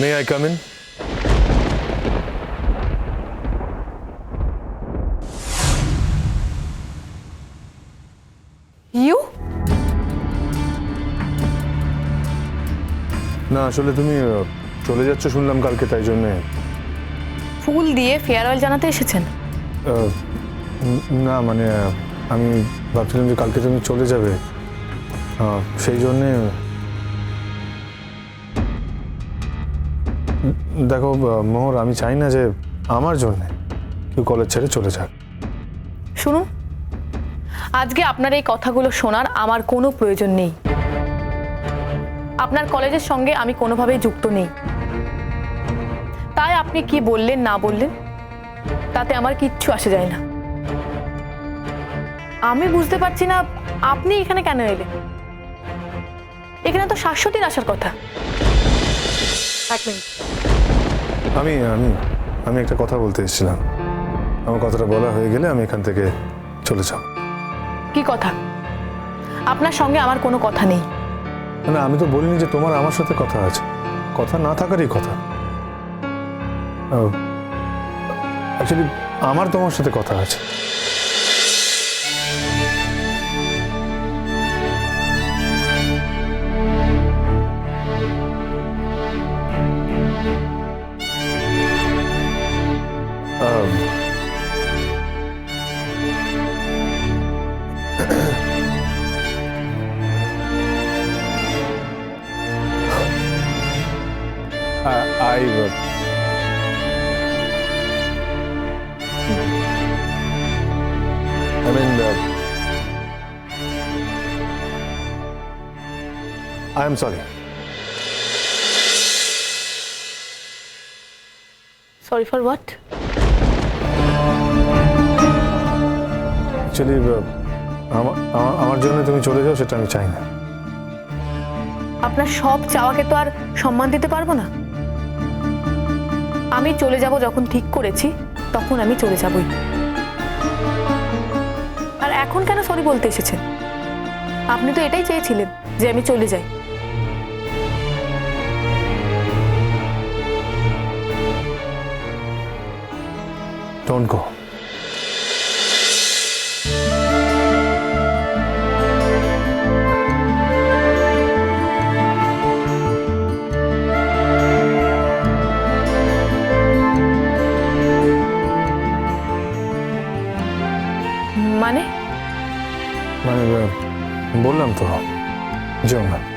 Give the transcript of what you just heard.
May I come in you না আসলে তুমি আহ, চলে যাচ্ছ শুনলাম কালকে তাই জন্যে। ফুল দিয়ে ফেয়ারওয়েল জানাতে এসেছেন? আহ, উম, না মানে আহ, আমি ভাবছিলাম যে কালকে তুমি চলে যাবে। আহ, সেই জন্যে দেখো মোহর, আমি চাই না যে আমার জন্যে কেউ কলেজ ছেড়ে চলে যাক। শুনুন, আজকে আপনার এই কথাগুলো শোনার আমার কোনো প্রয়োজন নেই। আপনার কলেজের সঙ্গে আমি কোনোভাবেই যুক্ত নেই। তাই আপনি কি বললেন, না বললেন, তাতে আমার কিচ্ছু আসে যায় না। আমি বুঝতে পারছি না, আপনি এখানে কেন এলেন? এখানে তো শাশ্বতীর আসার কথা। এক মিনিট। আমি আমি আমি একটা কথা বলতে এসেছিলাম। আমার কথাটা বলা হয়ে গেলে আমি এখান থেকে চলে যাব। কি কথা? আপনার সঙ্গে আমার কোনো কথা নেই। না আমি তো বলিনি যে তোমার আমার সাথে কথা আছে। কথা না থাকারই কথা। অ্যাকচুয়ালি আমার তোমার সাথে কথা আছে। I mean, uh, I am sorry. Sorry for what actually আমার- আমার জন্য তুমি চলে যাও সেটা আমি চাই না। আপনার সব চাওয়াকে তো আর সম্মান দিতে পারব না। আমি চলে যাব যখন ঠিক করেছি, তখন আমি চলে যাবই। আর এখন কেন সরি বলতে এসেছেন? আপনি তো এটাই চেয়েছিলেন যে আমি চলে যাই। ডোন্ট গো আহ, বললাম তো যেও না।